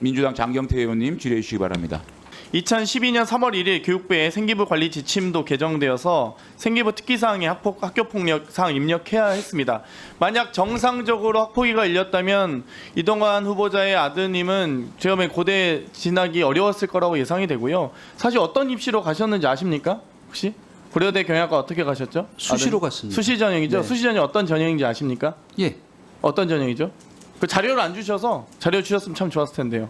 민주당 장경태 의원님 질의해 주시기 바랍니다. 2012년 3월 1일 교육부에 생기부 관리 지침도 개정되어서 생기부 특기사항에 학폭, 학교 폭력 사항 입력해야 했습니다. 만약 정상적으로 학폭위가 열렸다면 이동환 후보자의 아드님은 제가 고대 진학이 어려웠을 거라고 예상이 되고요. 사실 어떤 입시로 가셨는지 아십니까? 혹시? 고려대 경영학과 어떻게 가셨죠? 수시로 아드님? 갔습니다. 수시 전형이죠? 네. 수시 전형 어떤 전형인지 아십니까? 예. 어떤 전형이죠? 그 자료를 안 주셔서 자료 주셨으면 참 좋았을 텐데요.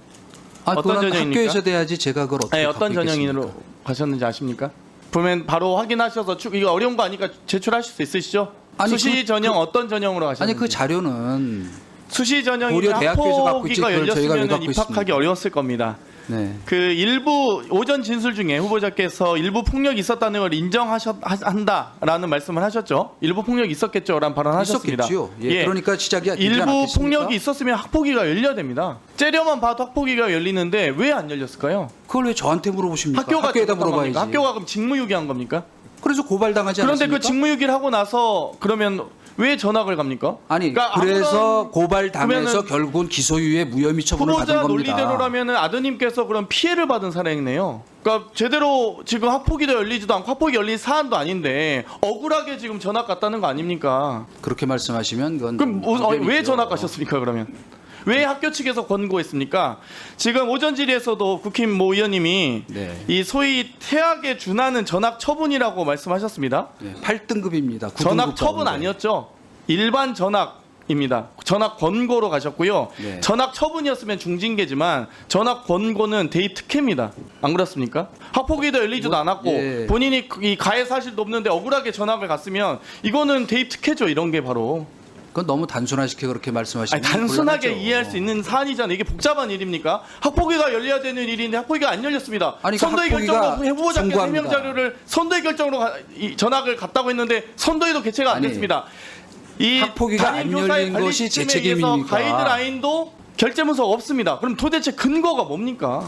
아, 어떤 그건 전형입니까? 학교에서 돼야지 제가 그걸 어떻게 네, 어떤 갖고 전형인으로 있겠습니까? 가셨는지 아십니까? 보면 바로 확인하셔서 추, 이거 어려운 거 아니까 제출하실 수 있으시죠? 아니, 수시 그- 전형 그- 어떤 전형으로 가셨는지 아니 그 자료는 수시 전형이 고려 대학교에서 갖고 있지, 학폭위가 그걸 저희가 왜 열렸으면 갖고 입학하기 있습니까? 어려웠을 겁니다. 네. 그 일부 오전 진술 중에 후보자께서 일부 폭력이 있었다는 걸 인정한다라는 말씀을 하셨죠. 일부 폭력이 있었겠죠라는 발언하셨습니다. 있었겠지요. 예, 그러니까 시작이 되지 일부 않았겠습니까? 폭력이 있었으면 학폭위가 열려야 됩니다. 째려만 봐도 학폭위가 열리는데 왜 안 열렸을까요? 그걸 왜 저한테 물어보십니까? 학교가 학교에다 잘못한 물어봐야지. 겁니까? 학교가 그럼 직무유기한 겁니까? 그래서 고발당하지 그런데 않았습니까? 그 직무유기를 하고 나서 그러면 왜 전학을 갑니까? 아니 그러니까 그래서 아무런- 고발 당해서 그러면은 결국은 기소유예 무혐의 처분을 받은 후보자 겁니다. 논리대로라면 아드님께서 그런 피해를 받은 사례이네요. 그러니까 제대로 지금 학폭위도 열리지도 않고 학폭이 열린 사안도 아닌데 억울하게 지금 전학 갔다는 거 아닙니까? 그렇게 말씀하시면 그건 그럼 뭐- 어. 왜 전학 가셨습니까 그러면? 왜 학교 측에서 권고했습니까? 지금 오전 질의에서도 국힘 모 의원님이 네. 이 소위 태학에 준하는 전학 처분이라고 말씀하셨습니다. 네, 8등급입니다. 전학 처분 아니었죠. 일반 전학 입니다. 전학 권고로 가셨고요. 네. 전학 처분이었으면 중징계지만 전학 권고는 대입 특혜입니다. 안 그렇습니까? 학폭위도 열리지도 뭐, 않았고 예. 본인이 그- 이 가해 사실도 없는데 억울하게 전학을 갔으면 이거는 대입 특혜죠. 이런 게 바로. 그건 너무 단순하게 그렇게 말씀하시면 아니, 단순하게 곤란하죠. 이해할 수 있는 사안이잖아요. 이게 복잡한 일입니까? 학폭위가 열려야 되는 일인데 학폭위가 안 열렸습니다. 아니, 그 선도의 학폭위가 결정으로 후보자께 송구합니다. 해명 자료를 선도의 결정으로 가- 이 전학을 갔다고 했는데 선도에도 개최가 안 아니, 됐습니다. 이 학폭위가 담임 안 교사의 열린 것이 제 의해서 책임입니까? 가이드라인도 결제 문서가 없습니다. 그럼 도대체 근거가 뭡니까?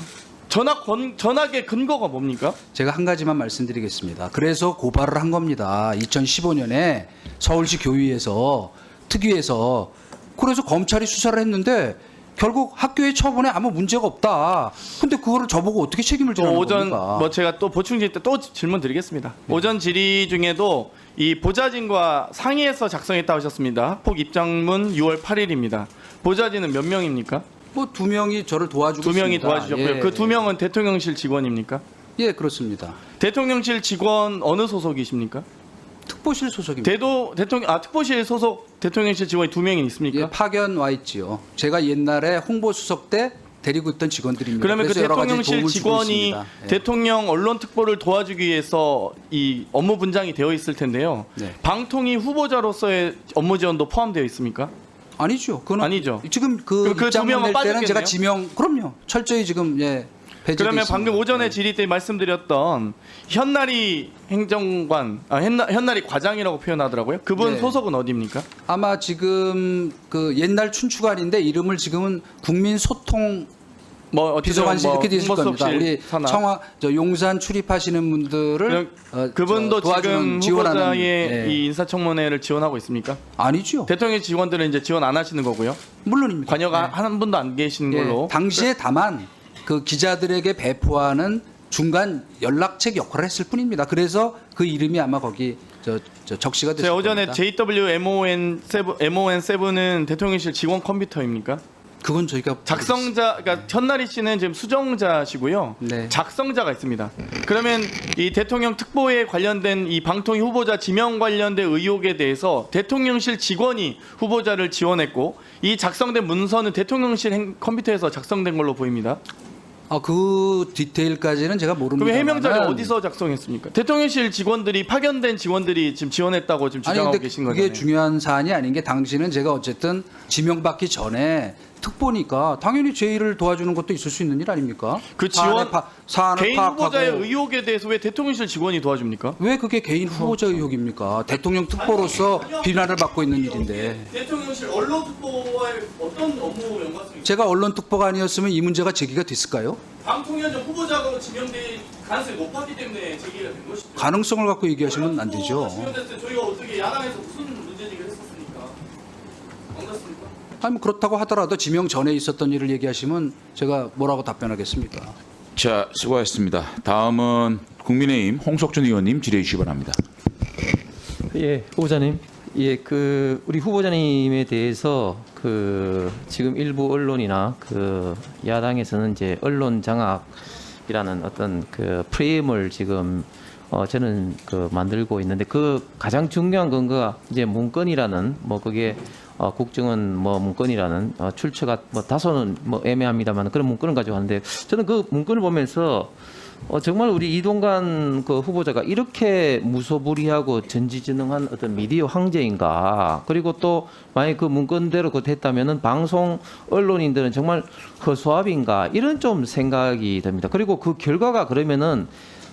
전학 권 전학의 근거가 뭡니까? 제가 한 가지만 말씀드리겠습니다. 그래서 고발을 한 겁니다. 2015년에 서울시 교육에서 특위에서 그래서 검찰이 수사를 했는데 결국 학교의 처분에 아무 문제가 없다. 근데 그거를 저보고 어떻게 책임을 또 지라는 오전 겁니까? 뭐 제가 또 보충 질의 때 또 질문 드리겠습니다. 네. 오전 질의 중에도 이 보좌진과 상의해서 작성했다 하셨습니다. 학폭 입장문 6월 8일입니다. 보좌진은 몇 명입니까? 뭐 두 명이 저를 도와주고 두 명이 있습니다. 도와주셨고요. 예. 그 두 명은 대통령실 직원입니까? 예, 그렇습니다. 대통령실 직원 어느 소속이십니까? 특보실 소속입니다. 대도 대통령 아 특보실 소속 대통령실 직원이 두 명이 있습니까? 예, 파견 와 있지요. 제가 옛날에 홍보 수석 때 데리고 있던 직원들입니다. 그러면 그 대통령실 직원이. 예. 대통령 언론 특보를 도와주기 위해서 이 업무 분장이 되어 있을 텐데요. 네. 방통위 후보자로서의 업무 지원도 포함되어 있습니까? 아니죠. 그건 아니죠. 지금 그 그두 입장문 낼 때는 빠졌겠네요? 제가 지명 그럼요. 철저히 지금 예 그러면. 방금 오전에 예. 질의 때 말씀드렸던 현나리 행정관, 아, 현나, 현나리 과장이라고 표현하더라고요. 그분 네. 소속은 어디입니까? 아마 지금 그 옛날 춘추관인데 이름을 지금은 국민소통 뭐 어떻게 비서관실 뭐 이렇게 되실 겁니다. 홍보수석실 우리 산하. 청와 저 용산 출입하시는 분들을 어, 그분도 저 도와주는 지금 지원하는 후보자의 예. 이 인사청문회를 지원하고 있습니까? 아니죠. 대통령 직원들은 이제 지원 안 하시는 거고요. 물론입니다. 관여가 예. 한 분도 안 계시는 예, 걸로. 당시에 다만 그 기자들에게 배포하는 중간 연락책 역할을 했을 뿐입니다. 그래서 그 이름이 아마 거기 저, 저 적시가 됐을 제가 오전에 겁니다. JWMON7 MON7은 대통령실 직원 컴퓨터입니까? 그건 저희가 작성자, 그러니까 현나리 씨는 지금 수정자시고요. 네. 작성자가 있습니다. 그러면 이 대통령 특보에 관련된 이 방통위 후보자 지명 관련된 의혹에 대해서 대통령실 직원이 후보자를 지원했고 이 작성된 문서는 대통령실 행- 컴퓨터에서 작성된 걸로 보입니다. 아, 그 디테일까지는 제가 모릅니다. 그럼 해명 자료 어디서 작성했습니까? 대통령실 직원들이 파견된 직원들이 지금 지원했다고 지금 아니 주장하고 근데 계신 그게 거잖아요. 중요한 사안이 아닌 게 당시는 제가 어쨌든 지명받기 전에 특보니까 당연히 제 일을 도와주는 것도 있을 수 있는 일 아닙니까? 그 지원- 파, 사안을 개인 파악하고 후보자의 의혹에 대해서 왜 대통령실 직원이 도와줍니까? 왜 그게 개인 후보자 의혹입니까? 대통령 특보로서 비난을 받고 있는 일인데 대통령실 언론 특보와의 어떤 업무 연관성이 제가 언론 특보가 아니었으면 이 문제가 제기가 됐을까요? 방통위원장 후보자로 지명될 가능성이 높았기 때문에 제기가 된 것이죠. 가능성을 갖고 얘기하시면 안 되죠. 지명됐을 때 저희가 어떻게 야당에서 무슨 문제 제기를 했었습니까? 안 그렇습니까? 아니 뭐 그렇다고 하더라도 지명 전에 있었던 일을 얘기하시면 제가 뭐라고 답변하겠습니까? 자, 수고하셨습니다. 다음은 국민의힘 홍석준 의원님 질의해 주시기 바랍니다. 예, 후보자님. 예, 그 우리 후보자님에 대해서 그 지금 일부 언론이나 그 야당에서는 이제 언론 장악이라는 어떤 그 프레임을 지금 어 저는 그 만들고 있는데 그 가장 중요한 근거가 이제 문건이라는 뭐 그게 어 국정은 뭐 문건이라는 어 출처가 뭐 다소는 뭐 애매합니다만 그런 문건을 가지고 하는데 저는 그 문건을 보면서 어, 정말 우리 이동관 그 후보자가 이렇게 무소불위하고 전지전능한 어떤 미디어 황제인가 그리고 또 만약 그 문건대로 그 됐다면은 방송 언론인들은 정말 허수아비인가 이런 좀 생각이 듭니다. 그리고 그 결과가 그러면은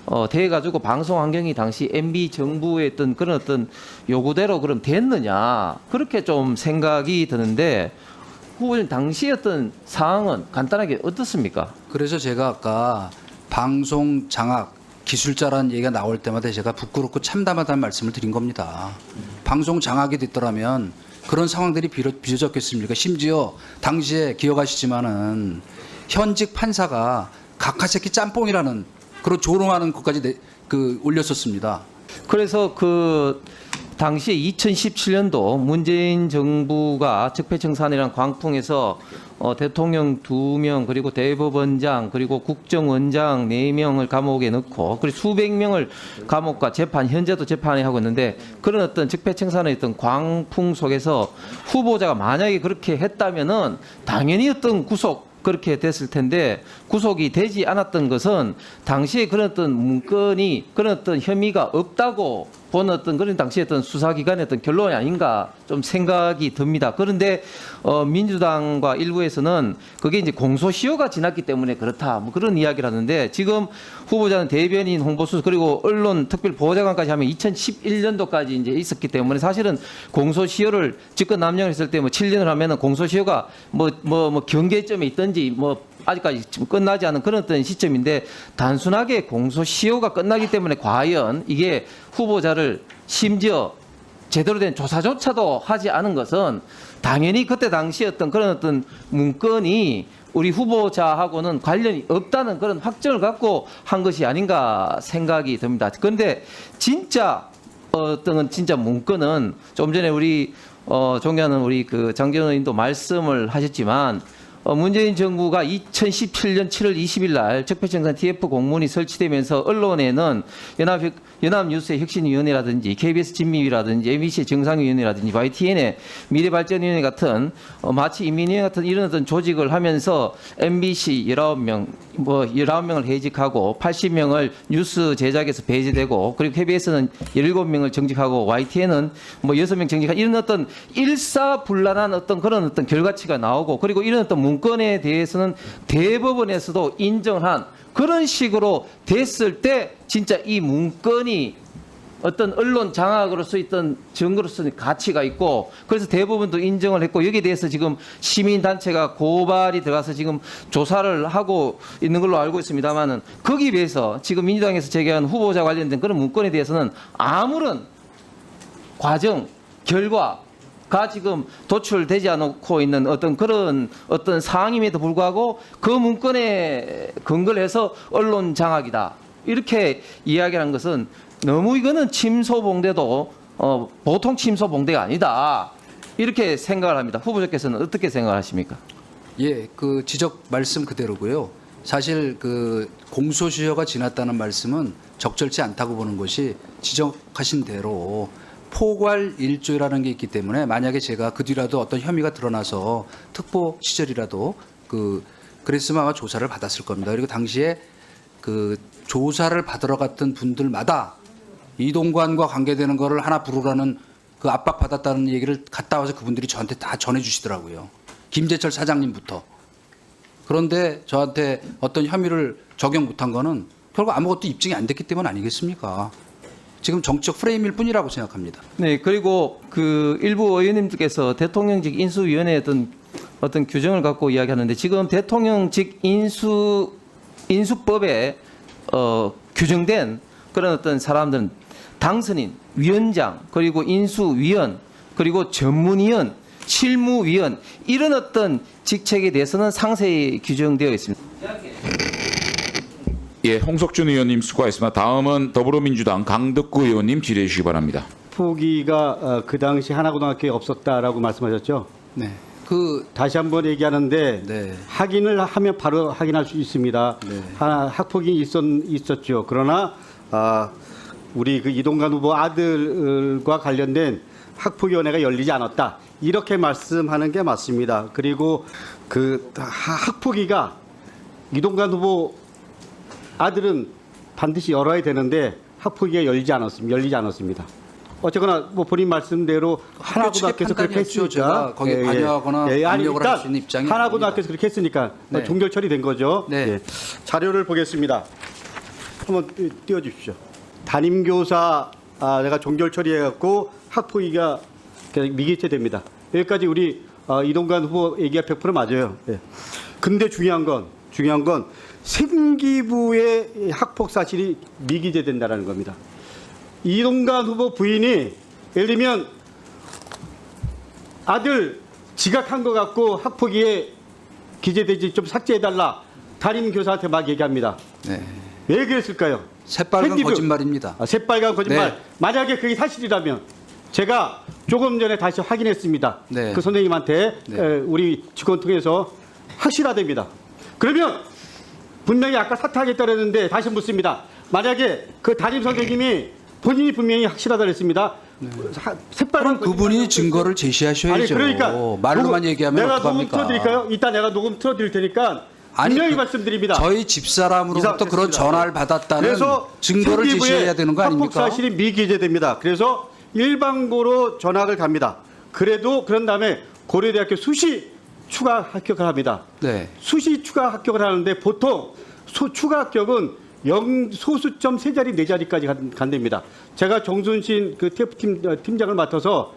어, 돼 가지고 방송 환경이 당시 MB 정부의 어떤 그런 어떤 요구대로 그럼 됐느냐 그렇게 좀 생각이 드는데 후보님 당시 어떤 상황은 간단하게 어떻습니까? 그래서 제가 아까 방송 장악 기술자라는 얘기가 나올 때마다 제가 부끄럽고 참담하다는 말씀을 드린 겁니다. 방송 장악이 됐더라면 그런 상황들이 빚어- 빚어졌겠습니까? 심지어 당시에 기억하시지만은 현직 판사가 각하새끼 짬뽕이라는 그런 조롱하는 것까지 내- 그 올렸었습니다. 그래서 그 당시에 2017년도 문재인 정부가 적폐청산이라는 광풍에서 어, 대통령 두 명 그리고 대법원장 그리고 국정원장 네 명을 감옥에 넣고 그리고 수백 명을 감옥과 재판 현재도 재판에 하고 있는데 그런 어떤 적폐청산의 어떤 광풍 속에서 후보자가 만약에 그렇게 했다면은 당연히 어떤 구속 그렇게 됐을 텐데 구속이 되지 않았던 것은 당시에 그런 어떤 문건이 그런 어떤 혐의가 없다고 본 어떤 그런 당시에 어떤 수사기관의 어떤 결론이 아닌가 좀 생각이 듭니다. 그런데 어, 민주당과 일부에서는 그게 이제 공소시효가 지났기 때문에 그렇다 뭐 그런 이야기를 하는데 지금 후보자는 대변인 홍보수 그리고 언론 특별 보호자관까지 하면 2011년도까지 이제 있었기 때문에 사실은 공소시효를 집권 남용을 했을 때 뭐 7년을 하면은 공소시효가 뭐 뭐 뭐 경계점에 있든지 뭐 아직까지 지금 끝나지 않은 그런 어떤 시점인데 단순하게 공소시효가 끝나기 때문에 과연 이게 후보자를 심지어 제대로 된 조사조차도 하지 않은 것은 당연히 그때 당시 어떤 그런 어떤 문건이 우리 후보자하고는 관련이 없다는 그런 확정을 갖고 한 것이 아닌가 생각이 듭니다. 그런데 진짜 어떤 진짜 문건은 좀 전에 우리 어 존경하는 우리 그 장재원 의원도 말씀을 하셨지만 어, 문재인 정부가 2017년 7월 20일 날 적폐청산 TF 공문이 설치되면서 언론에는 연합 연합뉴스의 혁신위원회라든지 KBS 진미위라든지 MBC 정상위원회라든지 YTN의 미래발전위원회 같은 어, 마치 인민위원 같은 이런 어떤 조직을 하면서 MBC 19명 뭐 19명을 해직하고 80명을 뉴스 제작에서 배제되고 그리고 KBS는 17명을 정직하고 YTN은 뭐 6명 정직한 이런 어떤 일사불란한 어떤 그런 어떤 결과치가 나오고 그리고 이런 어떤 문건에 대해서는 대법원에서도 인정한 그런 식으로 됐을 때 진짜 이 문건이 어떤 언론 장악으로서 있던 증거로서는 가치가 있고 그래서 대부분도 인정을 했고 여기에 대해서 지금 시민 단체가 고발이 들어가서 지금 조사를 하고 있는 걸로 알고 있습니다만은 거기에 비해서 지금 민주당에서 제기한 후보자 관련된 그런 문건에 대해서는 아무런 과정 결과 가 지금 도출되지 않고 있는 어떤 그런 어떤 상황임에도 불구하고 그 문건에 근거를 해서 언론 장악이다 이렇게 이야기하는 것은 너무 이거는 침소봉대도 어, 보통 침소봉대가 아니다 이렇게 생각을 합니다. 후보자께서는 어떻게 생각하십니까? 예, 그 지적 말씀 그대로고요. 사실 그 공소시효가 지났다는 말씀은 적절치 않다고 보는 것이 지적하신 대로 포괄 일조라는 게 있기 때문에 만약에 제가 그 뒤라도 어떤 혐의가 드러나서 특보 시절이라도 그 그랬으면 아마 조사를 받았을 겁니다. 그리고 당시에 그 조사를 받으러 갔던 분들마다 이동관과 관계되는 거를 하나 부르라는 그 압박 받았다는 얘기를 갔다 와서 그분들이 저한테 다 전해 주시더라고요. 김재철 사장님부터. 그런데 저한테 어떤 혐의를 적용 못한 거는 결국 아무것도 입증이 안 됐기 때문 아니겠습니까? 지금 정치적 프레임일 뿐이라고 생각합니다. 네, 그리고 그 일부 의원님들께서 대통령직 인수위원회 어떤 어떤 규정을 갖고 이야기하는데 지금 대통령직 인수 인수법에 어, 규정된 그런 어떤 사람들은 당선인, 위원장, 그리고 인수위원, 그리고 전문위원 실무위원 이런 어떤 직책에 대해서는 상세히 규정되어 있습니다. 예, 홍석준 의원님 수고하셨습니다. 다음은 더불어민주당 강덕구 의원님 질의해 주시기 바랍니다. 학폭위가 어, 그 당시 하나고등학교에 없었다라고 말씀하셨죠. 네. 그 다시 한번 얘기하는데 네. 확인을 하면 바로 확인할 수 있습니다. 네. 하나 학폭이 있었, 있었죠. 그러나 아, 우리 그 이동관 후보 아들과 관련된 학폭위원회가 열리지 않았다. 이렇게 말씀하는 게 맞습니다. 그리고 그 하- 학폭위가 이동관 후보 아들은 반드시 열어야 되는데 학폭위가 열리지 않았습니다. 열리지 않았습니다. 어쨌거나 뭐 본인 말씀대로 하나고등학교에서 그렇게 판단이었죠. 했으니까 제가 거기에 관여하거나 아니, 압력을 일단 할수 있는 입장이 하나고등학교에서 그렇게 했으니까 네. 종결 처리된 거죠. 네. 예. 자료를 보겠습니다. 한번 띄- 띄워주십시오. 담임 교사 아, 내가 종결 처리해 갖고 학폭위가 그냥 미개체 됩니다. 여기까지 우리 어, 이동관 후보 얘기가 100% 맞아요. 예. 근데 중요한 건 중요한 건 생기부의 이 학폭 사실이 미기재된다라는 겁니다. 이동관 후보 부인이 예를 들면 아들 지각한 것 같고 학폭위에 기재되지 좀 삭제해달라 담임 교사한테 막 얘기합니다. 네. 왜 그랬을까요? 새빨간 생기부. 거짓말입니다. 아, 새빨간 거짓말. 네. 만약에 그게 사실이라면 제가 조금 전에 다시 확인했습니다. 네. 그 선생님한테 네. 에, 우리 직원 통해서 확실하답니다. 그러면 분명히 아까 사퇴하겠다 그랬는데 다시 묻습니다. 만약에 그 담임 선생님이 본인이 분명히 확실하다 그랬습니다. 하- 새빨간 그럼 그분이 증거를 제시하셔야죠. 아니 그러니까 말로만 녹음- 얘기하면 내가 녹음 어떡합니까? 틀어드릴까요? 이따 내가 녹음 틀어드릴 테니까 분명히 그 말씀드립니다. 저희 집사람으로부터 그런. 전화를 받았다는 그래서 증거를 제시해야 되는 거 아닙니까? 사실이 미기재됩니다. 그래서 일반고로 전학을 갑니다. 그래도 그런 다음에 고려대학교 수시 추가 합격을 합니다. 네. 수시 추가 합격을 하는데 보통 소, 추가 합격은 영 소수점 세 자리 네 자리까지 간, 간답니다. 제가 정순신 그 TF팀 어, 팀장을 맡아서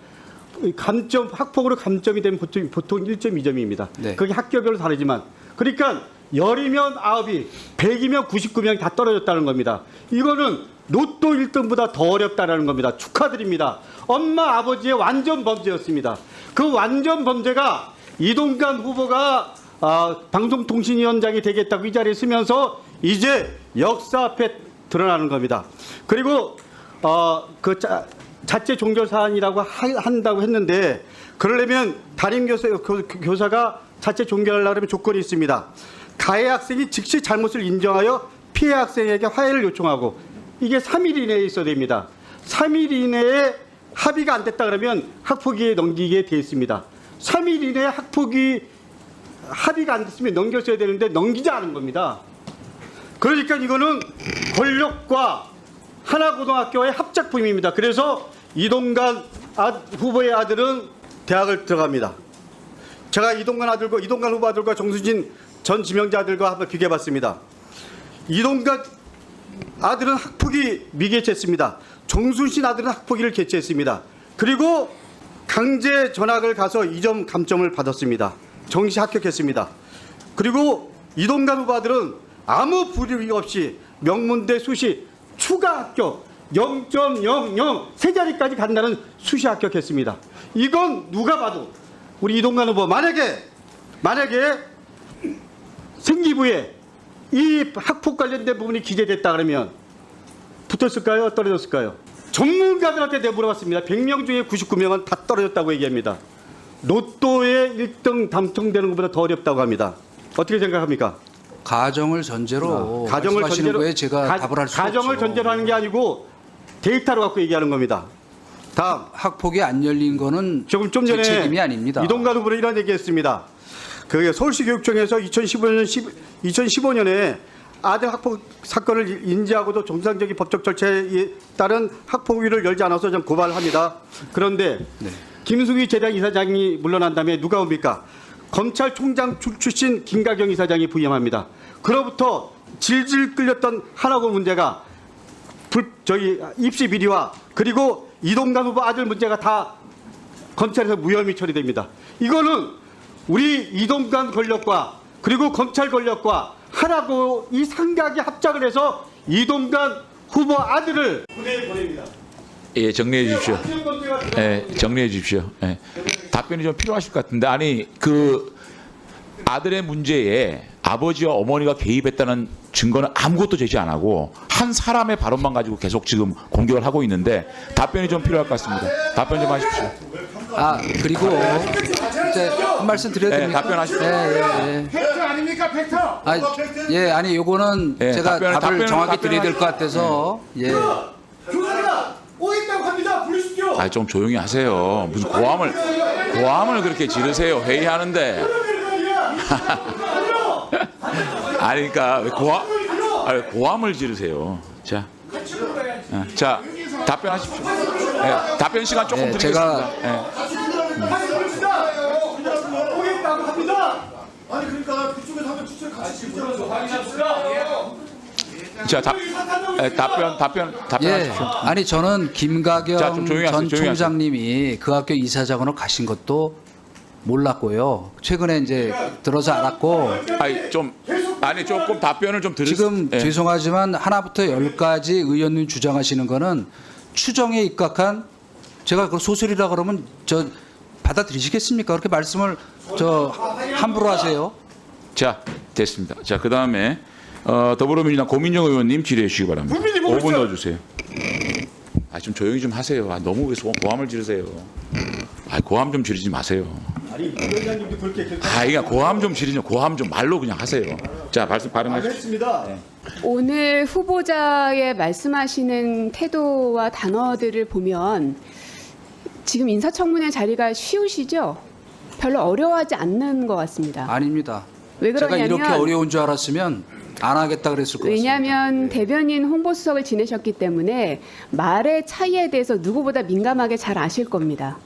이 감점 학폭으로 감점이 되면 보통 보통 1.2점입니다. 네. 그게 학교별로 다르지만 그러니까 열이면 아홉이 100이면 99명이 다 떨어졌다는 겁니다. 이거는 로또 1등보다 더 어렵다라는 겁니다. 축하드립니다. 엄마 아버지의 완전 범죄였습니다. 그 완전 범죄가 이동관 후보가 아, 방송통신위원장이 되겠다고 이 자리에 쓰면서 이제 역사 앞에 드러나는 겁니다. 그리고 어, 그 자, 자체 종결 사안이라고 하- 한다고 했는데 그러려면 담임 교사, 교, 교사가 자체 종결하려면 그러면 조건이 있습니다. 가해 학생이 즉시 잘못을 인정하여 피해 학생에게 화해를 요청하고 이게 3일 이내에 있어야 됩니다. 3일 이내에 합의가 안 됐다 그러면 학폭위에 넘기게 돼 있습니다. 3일 이내에 학폭위 합의가 안 됐으면 넘겼어야 되는데 넘기지 않은 겁니다. 그러니까 이거는 권력과 하나고등학교의 합작품입니다. 그래서 이동관 아- 후보의 아들은 대학을 들어갑니다. 제가 이동관 아들과 이동관 후보 아들과 정수진 전 지명자 아들과 한번 비교해봤습니다. 이동관 아들은 학폭위 미개체했습니다. 정순신 아들은 학폭위를 개최했습니다. 그리고 강제 전학을 가서 2점 감점을 받았습니다. 정시 합격했습니다. 그리고 이동관 후보 아들은 아무 불이익 없이 명문대 수시 추가 합격 0.00세 자리까지 간다는 수시 합격했습니다. 이건 누가 봐도 우리 이동관 후보 만약에 만약에 생기부에 이 학폭 관련된 부분이 기재됐다 그러면 붙었을까요? 떨어졌을까요? 전문가들한테 내가 물어봤습니다. 100명 중에 99명은 다 떨어졌다고 얘기합니다. 로또에 1등 당첨되는 것보다 더 어렵다고 합니다. 어떻게 생각합니까? 가정을 전제로 아, 가정을 전제로 거에 제가 가- 답을 할수 가정을 없죠. 전제로 하는 게 아니고 데이터로 갖고 얘기하는 겁니다. 다음 학폭이 안 열린 거는 조금 좀 전에 제 책임이 아닙니다. 이동관 후보는 이런 얘기했습니다. 그 서울시 교육청에서 2015년 2015년에 아들 학폭 사건을 인지하고도 정상적인 법적 절차에 따른 학폭위를 열지 않아서 좀 고발합니다. 그런데 네. 김수기 재단 이사장이 물러난 다음에 누가 옵니까? 검찰총장 출- 출신 김가경 이사장이 부임합니다. 그로부터 질질 끌렸던 하나고 문제가 불, 저희 입시 비리와 그리고 이동관 후보 아들 문제가 다 검찰에서 무혐의 처리됩니다. 이거는 우리 이동관 권력과 그리고 검찰 권력과 하나고 이 삼각이 합작을 해서 이동관 후보 아들을 군대에 보냅니다. 예, 정리해 주십시오. 범죄가 예, 정리해 주십시오. 예. 답변이 좀 필요하실 것 같은데 아니 그 아들의 문제에 아버지와 어머니가 개입했다는 증거는 아무것도 제시 안 하고 한 사람의 발언만 가지고 계속 지금 공격을 하고 있는데 답변이 좀 필요할 것 같습니다. 답변 좀 하십시오. 아 그리고 이제 한 말씀 드려도 네, 됩니까? 답변하십시오. 예, 예, 예. 팩트 아닙니까 팩트? 아, 예, 아니 요거는 예, 제가 답변을- 답을 답변을- 정확히 답변을 드려야 될 것 같아서 예. 교사가 오했다고 합니다. 부르십시오. 아좀 조용히 하세요. 무슨 고함을 고함을 그렇게 지르세요. 회의하는데. 아니 그러니까 왜 고함 아니, 고함을 지르세요. 자, 어, 자 답변하십시오. 예, 답변 시간 조금 예, 드리겠습니다. 제가- 같이 자, 답, 예, 답변 답변 예. 답변하십시오. 아니 저는 김가경 자, 좀 조용히 하세요, 전 조용히 하세요. 총장님이 그 학교 이사장으로 가신 것도 몰랐고요. 최근에 이제 들어서 알았고 아니 좀 아니 조금 답변을 좀 들으. 지금 예. 죄송하지만 하나부터 열까지 의원님 주장하시는 거는 추정에 입각한 제가 그 소설이라 그러면 저 받아들이시겠습니까? 그렇게 말씀을 저 함부로 하세요. 자 됐습니다. 자 그 다음에 어, 더불어민주당 고민정 의원님 질의해 주시기 바랍니다. 국민이 뭐 5분 있어요? 넣어 주세요. 아 좀 조용히 좀 하세요. 아, 너무 왜 소- 고함을 지르세요. 아 고함 좀 지르지 마세요. 아니 부회장님도 그렇게 결정 아 이게 고함 좀 지르죠. 고함 좀 말로 그냥 하세요. 자 말씀 발언하십시오. 했습니다. 오늘 후보자의 말씀하시는 태도와 단어들을 보면 지금 인사청문회 자리가 쉬우시죠? 별로 어려워하지 않는 것 같습니다. 아닙니다. 왜 제가 그러냐면 이렇게 어려운 줄 알았으면 안 하겠다 그랬을 것 같습니다. 왜냐하면 대변인 홍보수석을 지내셨기 때문에 말의 차이에 대해서 누구보다 민감하게 잘 아실 겁니다.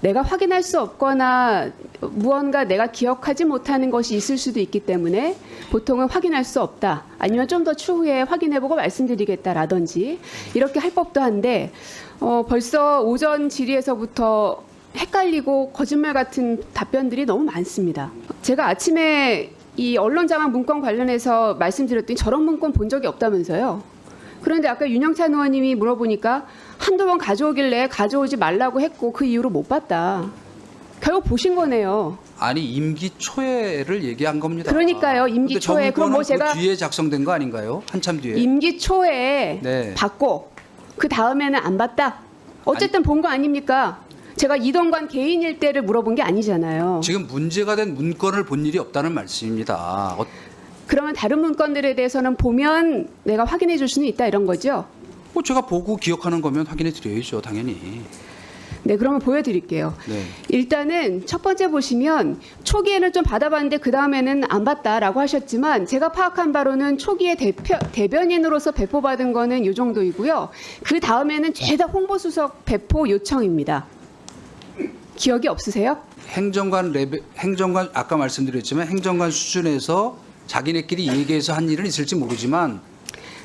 내가 확인할 수 없거나 무언가 내가 기억하지 못하는 것이 있을 수도 있기 때문에 보통은 확인할 수 없다. 아니면 좀 더 추후에 확인해보고 말씀드리겠다라든지 이렇게 할 법도 한데 어, 벌써 오전 질의에서부터 헷갈리고 거짓말 같은 답변들이 너무 많습니다. 제가 아침에 이 언론장악 문건 관련해서 말씀드렸더니 저런 문건 본 적이 없다면서요. 그런데 아까 윤영찬 의원님이 물어보니까 한두 번 가져오길래 가져오지 말라고 했고 그 이후로 못 봤다. 결국 보신 거네요. 아니 임기 초에를 얘기한 겁니다. 그러니까요, 임기 근데 저 초에. 그럼 뭐 문건은 그 제가- 뒤에 작성된 거 아닌가요? 한참 뒤에. 임기 초에 네. 받고 그 다음에는 안 받다. 어쨌든 본 거 아닙니까? 제가 이동관 개인 일대를 물어본 게 아니잖아요. 지금 문제가 된 문건을 본 일이 없다는 말씀입니다. 어, 그러면 다른 문건들에 대해서는 보면 내가 확인해 줄 수는 있다 이런 거죠? 뭐 제가 보고 기억하는 거면 확인해 드려야죠, 당연히. 네, 그러면 보여드릴게요. 네. 일단은 첫 번째 보시면 초기에는 좀 받아봤는데 그 다음에는 안 받다라고 하셨지만 제가 파악한 바로는 초기에 대표, 대변인으로서 배포받은 거는 이 정도이고요. 그 다음에는 죄다 홍보수석 배포 요청입니다. 기억이 없으세요? 행정관 레벨 행정관 아까 말씀드렸지만 행정관 수준에서 자기네끼리 얘기해서 한 일은 있을지 모르지만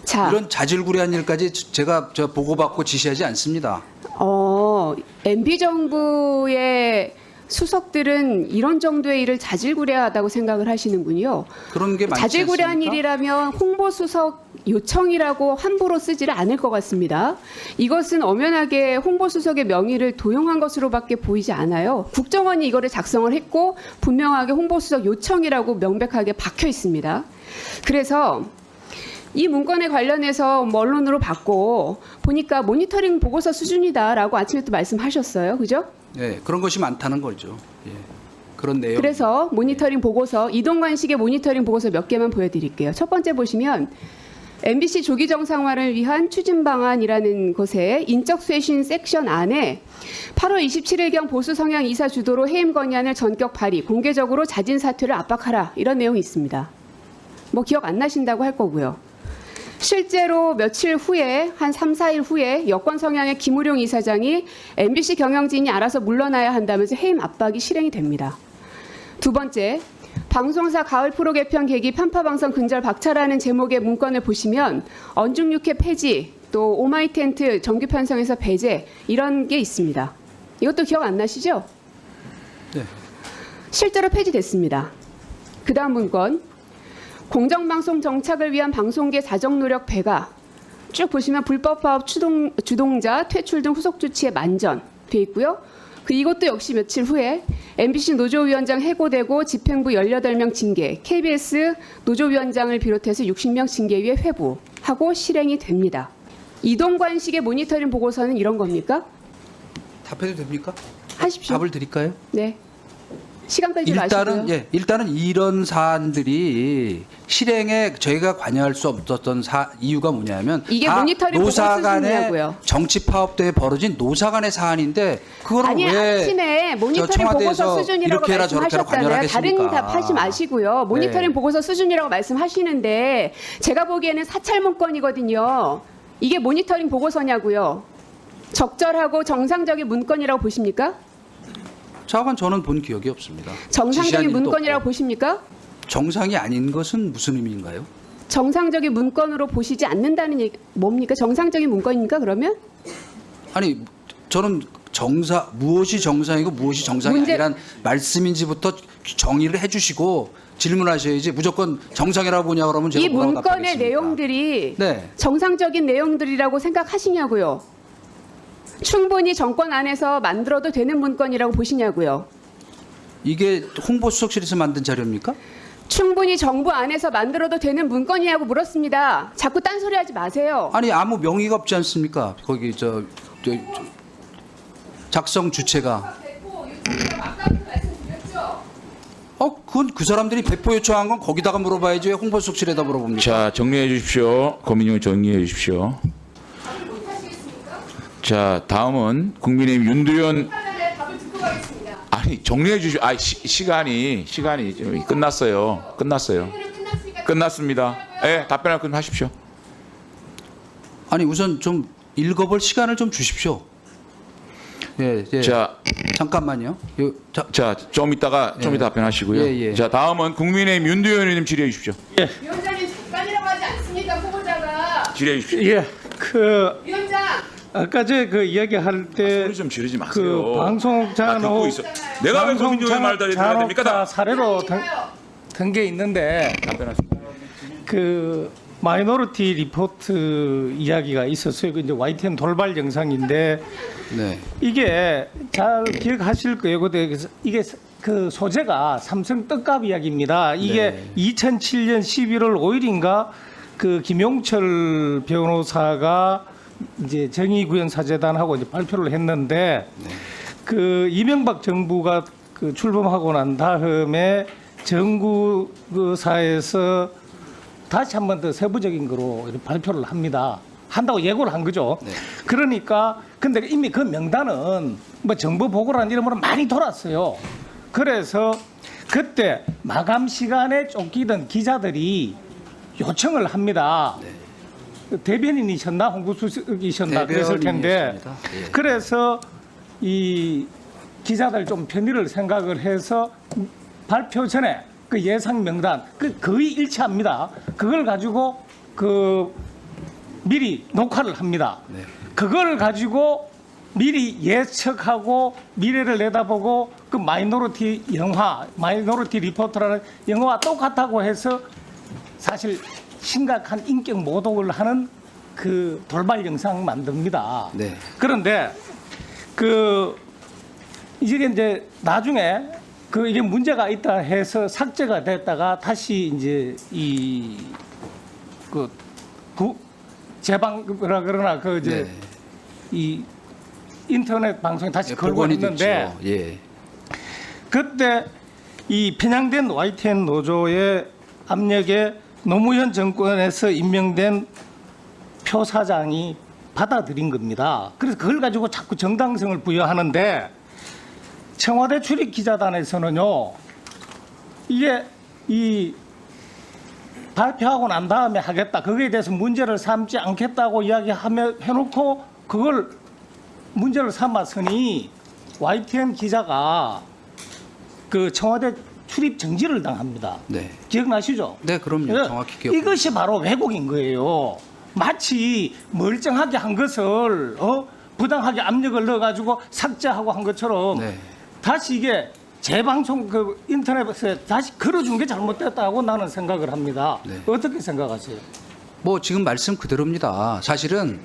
자, 이런 자질구레한 일까지 제가 저 보고받고 지시하지 않습니다. 어, MB 정부의 수석들은 이런 정도의 일을 자질구레하다고 생각을 하시는군요. 그런 게 많지 자질구레한 않습니까? 일이라면 홍보 수석 요청이라고 함부로 쓰지를 않을 것 같습니다. 이것은 엄연하게 홍보 수석의 명의를 도용한 것으로밖에 보이지 않아요. 국정원이 이거를 작성을 했고 분명하게 홍보 수석 요청이라고 명백하게 박혀 있습니다. 그래서 이 문건에 관련해서 뭐 언론으로 받고 보니까 모니터링 보고서 수준이다라고 아침에 또 말씀하셨어요. 그죠? 네, 그런 것이 많다는 거죠. 예. 그런 내용. 그래서 모니터링 보고서 이동관식의 모니터링 보고서 몇 개만 보여드릴게요. 첫 번째 보시면 MBC 조기 정상화를 위한 추진 방안이라는 곳에 인적 쇄신 섹션 안에 8월 27일경 보수 성향 이사 주도로 해임 건의안을 전격 발의, 공개적으로 자진 사퇴를 압박하라 이런 내용이 있습니다. 뭐 기억 안 나신다고 할 거고요. 실제로 며칠 후에 한 3, 4일 후에 여권 성향의 김우룡 이사장이 MBC 경영진이 알아서 물러나야 한다면서 해임 압박이 실행이 됩니다. 두 번째, 방송사 가을 프로 개편 계기 편파 방송 근절 박차라는 제목의 문건을 보시면 언중육회 폐지, 또 오마이 텐트 정규 편성에서 배제 이런 게 있습니다. 이것도 기억 안 나시죠? 네. 실제로 폐지됐습니다. 그 다음 문건 공정방송 정착을 위한 방송계 사정 노력 배가 쭉 보시면 불법 파업 추동, 주동자 퇴출 등 후속 조치에 만전 돼 있고요. 그 이것도 역시 며칠 후에 MBC 노조위원장 해고되고 집행부 18명 징계, KBS 노조위원장을 비롯해서 60명 징계위에 회부하고 실행이 됩니다. 이동관식의 모니터링 보고서는 이런 겁니까? 답해도 됩니까? 하십시오. 답을 드릴까요? 네. 시간 끌지 마시고요. 일단은 예, 일단은 이런 사안들이 실행에 저희가 관여할 수 없었던 사, 이유가 뭐냐면 이게 다 모니터링 노사 보고 간의 수준이냐고요. 정치 파업 때에 벌어진 노사 간의 사안인데 그거를 아니 왜 아침에 모니터링 청와대에서 보고서 수준이라고 이렇게 해라 저렇게 해라 말씀하셨잖아요. 다른 하겠습니까? 답 하지 마시고요. 모니터링 네. 보고서 수준이라고 말씀하시는데 제가 보기에는 사찰 문건이거든요. 이게 모니터링 보고서냐고요. 적절하고 정상적인 문건이라고 보십니까? 차관 저는 본 기억이 없습니다. 정상적인 일도 문건이라고 없고. 보십니까? 정상이 아닌 것은 무슨 의미인가요? 정상적인 문건으로 보시지 않는다는 얘기 뭡니까? 정상적인 문건입니까? 그러면 아니 저는 정사 무엇이 정상이고 무엇이 정상이 문제- 아니란 말씀인지부터 정의를 해주시고 질문하셔야지 무조건 정상이라고 보냐 그러면 제가 이 뭐라고 문건의 답하겠습니까? 내용들이 네. 정상적인 내용들이라고 생각하시냐고요. 충분히 정권 안에서 만들어도 되는 문건이라고 보시냐고요. 이게 홍보수석실에서 만든 자료입니까? 충분히 정부 안에서 만들어도 되는 문건이냐고 물었습니다. 자꾸 딴소리 하지 마세요. 아니 아무 명의가 없지 않습니까? 거기 저, 저, 저 작성 주체가 어 그건 그 사람들이 배포 요청한 건 거기다가 물어봐야지 왜 홍보수석실에다 물어봅니까? 자 정리해 주십시오. 고민용 정리해 주십시오. 자 다음은 국민의힘 윤두현 아니 정리해 주십시오. 아 시, 시간이 시간이 좀 끝났어요. 끝났어요. 끝났습니다. 예, 답변할 건 하십시오. 아니 우선 좀 읽어볼 시간을 좀 주십시오. 예, 예. 자, 잠깐만요. 요, 자, 자, 좀 이따가 좀 예. 이따 답변하시고요. 예, 예. 자, 다음은 국민의힘 윤두현 의원님 질의해 주십시오. 위원장님 잠깐이라고 하지 않습니까, 후보자가? 질의해 주십시오. 예, 그 위원장. 아까 제그 이야기할 때 소리 좀 지르지 그 마세요. 방송 나 잔혹 듣고 있어. 내가 왜 방송 국민의힘 말 잔혹- 들어야 됩니까? 다 사례로 든 게 있는데. 그 마이너리티 리포트 이야기가 있었어요. 그 이제 YTN 돌발 영상인데 네. 이게 잘 기억하실 거예요. 근데 이게 그 소재가 삼성 떡값 이야기입니다. 이게 네. 2007년 11월 5일인가 그 김용철 변호사가 이제 정의구현 사재단하고 이제 발표를 했는데 그 이명박 정부가 그 출범하고 난 다음에 정부사에서 다시 한 번 더 세부적인 거로 발표를 합니다. 한다고 예고를 한 거죠. 네. 그러니까 근데 이미 그 명단은 뭐 정보 보고라는 이름으로 많이 돌았어요. 그래서 그때 마감 시간에 쫓기던 기자들이 요청을 합니다. 대변인이셨나 홍보수석이셨나 그랬을 텐데. 예. 그래서 이 기자들 좀 편의를 생각을 해서 발표 전에 그 예상 명단 그 거의 일치합니다. 그걸 가지고 그 미리 녹화를 합니다. 네. 그걸 가지고 미리 예측하고 미래를 내다보고 그 마이너리티 영화, 마이너리티 리포터라는 영화와 똑같다고 해서 사실 심각한 인격 모독을 하는 그 돌발 영상 만듭니다. 네. 그런데 그 이제 이제 나중에 그 이게 문제가 있다 해서 삭제가 됐다가 다시 이제 이그 재방이라 그러나 그 이제 네. 이 인터넷 방송에 다시 예, 걸고 있는데. 예. 그때 이 편향된 YTN 노조의 압력에 노무현 정권에서 임명된 표 사장이 받아들인 겁니다. 그래서 그걸 가지고 자꾸 정당성을 부여하는데 청와대 출입 기자단에서는요 이게 이 발표하고 난 다음에 하겠다 거기에 대해서 문제를 삼지 않겠다고 이야기하며 해놓고 그걸 문제를 삼았으니 YTN 기자가 그 청와대 출입 정지를 당합니다. 네. 기억나시죠? 네, 그럼요. 예, 정확히 기억. 이것이 바로 왜곡인 거예요. 마치 멀쩡하게 한 것을 어? 부당하게 압력을 넣어가지고 삭제하고 한 것처럼 네. 다시 이게 재방송 그 인터넷에 다시 걸어준 게 잘못됐다고 나는 생각을 합니다. 네. 어떻게 생각하세요? 뭐 지금 말씀 그대로입니다. 사실은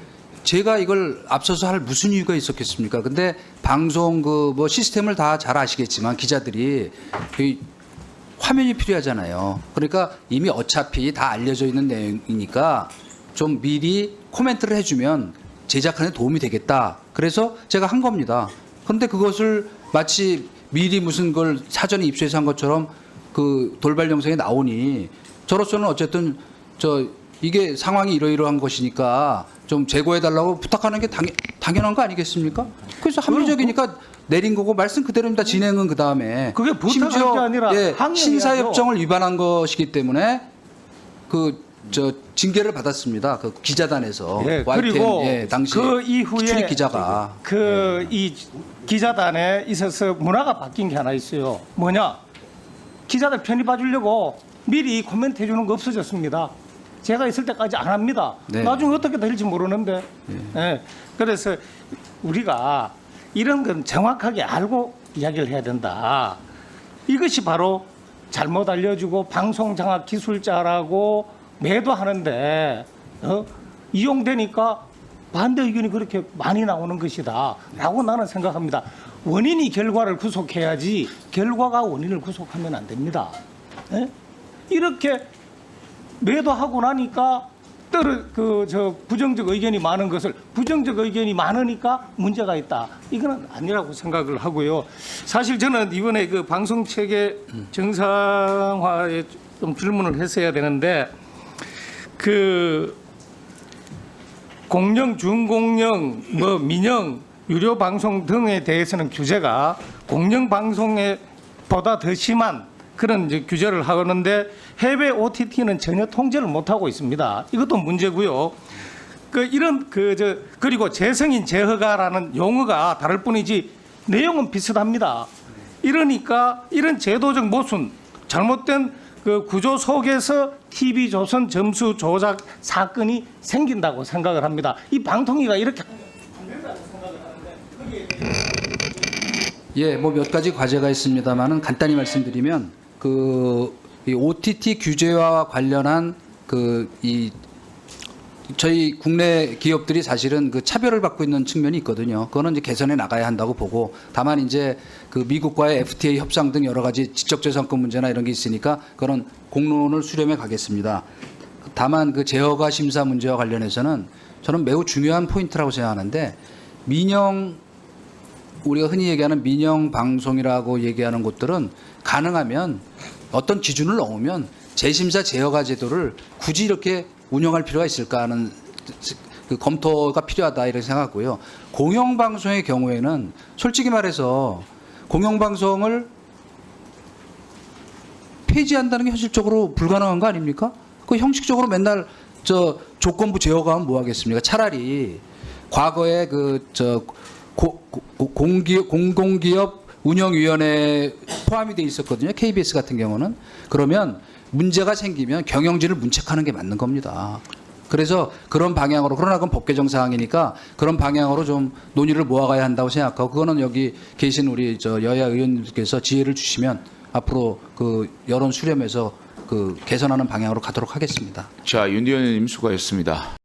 제가 이걸 앞서서 할 무슨 이유가 있었겠습니까? 근데 방송 그 뭐 시스템을 다 잘 아시겠지만 기자들이 이 화면이 필요하잖아요. 그러니까 이미 어차피 다 알려져 있는 내용이니까 좀 미리 코멘트를 해주면 제작하는 데 도움이 되겠다. 그래서 제가 한 겁니다. 그런데 그것을 마치 미리 무슨 걸 사전에 입수해서 한 것처럼 그 돌발 영상에 나오니 저로서는 어쨌든 저 이게 상황이 이러이러한 것이니까 좀 제고해 달라고 부탁하는 게 당연, 당연한 거 아니겠습니까? 그래서 합리적이니까 내린 거고 말씀 그대로입니다. 진행은 그 다음에 그게 부탁할 게 아니라 항의해야죠. 신사협정을 위반한 것이기 때문에 그 저 징계를 받았습니다. 그 기자단에서 예, YTN, 그리고 예, 당시 그 이후에 출입 기자가 그 이 기자단에 있어서 문화가 바뀐 게 하나 있어요. 뭐냐? 기자들 편히 봐주려고 미리 코멘트 해주는 거 없어졌습니다. 제가 있을 때까지 안 합니다. 네. 나중에 어떻게 될지 모르는데. 예. 그래서 우리가 이런 건 정확하게 알고 이야기를 해야 된다. 이것이 바로 잘못 알려주고 방송 장악 기술자라고 매도하는데 어? 이용되니까 반대 의견이 그렇게 많이 나오는 것이다라고 나는 생각합니다. 원인이 결과를 구속해야지 결과가 원인을 구속하면 안 됩니다. 예? 이렇게 매도하고 나니까 떨어 그저 부정적 의견이 많은 것을 부정적 의견이 많으니까 문제가 있다. 이거는 아니라고 생각을 하고요. 사실 저는 이번에 그 방송 체계 정상화에 좀 질문을 했어야 되는데 그 공영, 준공영, 뭐 민영, 유료 방송 등에 대해서는 규제가 공영 방송에 보다 더 심한 그런 이제 규제를 하는데 해외 OTT는 전혀 통제를 못 하고 있습니다. 이것도 문제고요. 그 이런 그 저 그리고 재성인 재허가라는 용어가 다를 뿐이지 내용은 비슷합니다. 이러니까 이런 제도적 모순, 잘못된 그 구조 속에서 TV 조선 점수 조작 사건이 생긴다고 생각을 합니다. 이 방통위가 이렇게 예, 뭐 몇 가지 과제가 있습니다만은 간단히 말씀드리면 그이 OTT 규제와 관련한 그 이 저희 국내 기업들이 사실은 그 차별을 받고 있는 측면이 있거든요. 그거는 이제 개선해 나가야 한다고 보고 다만 이제 그 미국과의 FTA 협상 등 여러 가지 지적재산권 문제나 이런 게 있으니까 그런 공론을 수렴해 가겠습니다. 다만 그 제어가 심사 문제와 관련해서는 저는 매우 중요한 포인트라고 생각하는데 민영 우리가 흔히 얘기하는 민영 방송이라고 얘기하는 곳들은 가능하면 어떤 기준을 넘으면 재심사 제어가 제도를 굳이 이렇게 운영할 필요가 있을까 하는 그 검토가 필요하다 이렇게 생각하고요. 공영방송의 경우에는 솔직히 말해서 공영방송을 폐지한다는 게 현실적으로 불가능한 거 아닙니까? 그 형식적으로 맨날 저 조건부 제어가 하면 뭐 하겠습니까? 차라리 과거에 그 저 공기업 공공기업 운영위원회 포함이 돼 있었거든요. KBS 같은 경우는 그러면 문제가 생기면 경영진을 문책하는 게 맞는 겁니다. 그래서 그런 방향으로 그러나 그건 법 개정 사항이니까 그런 방향으로 좀 논의를 모아가야 한다고 생각하고 그거는 여기 계신 우리 저 여야 의원님께서 지혜를 주시면 앞으로 그 여론 수렴해서 그 개선하는 방향으로 가도록 하겠습니다. 자, 윤 의원님 수고하셨습니다.